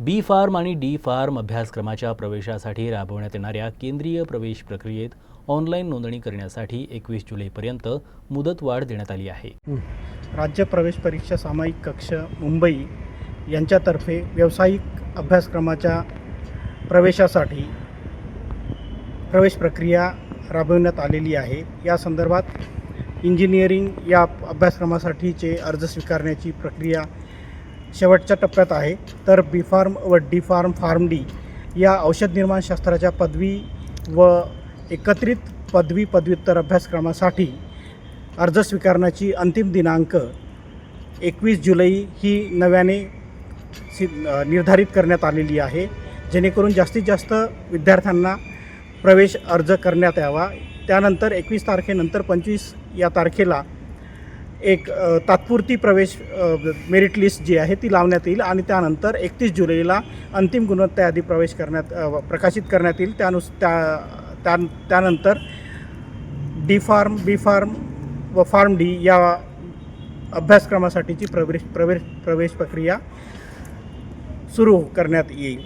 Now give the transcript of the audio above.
बी pharm आणि D pharm अभ्यासक्रमाच्या प्रवेशासाठी राबवण्यात येणाऱ्या केंद्रीय प्रवेश प्रक्रियेत ऑनलाईन नोंदणी करण्यासाठी एकवीस जुलैपर्यंत मुदतवाढ देण्यात आली आहे. राज्य प्रवेश परीक्षा सामायिक कक्ष मुंबई यांच्यातर्फे व्यावसायिक अभ्यासक्रमाच्या प्रवेशासाठी प्रवेश प्रक्रिया राबविण्यात आलेली आहे. या संदर्भात इंजिनिअरिंग या अभ्यासक्रमासाठीचे अर्ज स्वीकारण्याची प्रक्रिया शेवटच्या टप्प्यात आहे. तर बी फार्म व डी फार्म फार्म डी या औषध निर्माणशास्त्राच्या पदवी व एकत्रित पदवी पदव्युत्तर अभ्यासक्रमासाठी अर्ज स्वीकारण्याची अंतिम दिनांक एकवीस जुलै ही नव्याने सि निर्धारित करण्यात आलेली आहे. जेणेकरून जास्तीत जास्त विद्यार्थ्यांना प्रवेश अर्ज करण्यात यावा. त्यानंतर एकवीस तारखेनंतर पंचवीस या तारखेला एक तात्पुरती प्रवेश मेरिट लिस्ट जी आहे ती लावण्यात येईल आणि त्यानंतर एकतीस जुलैला अंतिम गुणवत्ता यादी प्रवेश करण्यात प्रकाशित करण्यात येईल. त्यानुस त्या त्या त्यानंतर डी फार्म बी फार्म व फार्म डी या अभ्यासक्रमासाठीची प्रवेश प्रवेश प्रवेश प्रक्रिया सुरू करण्यात येईल.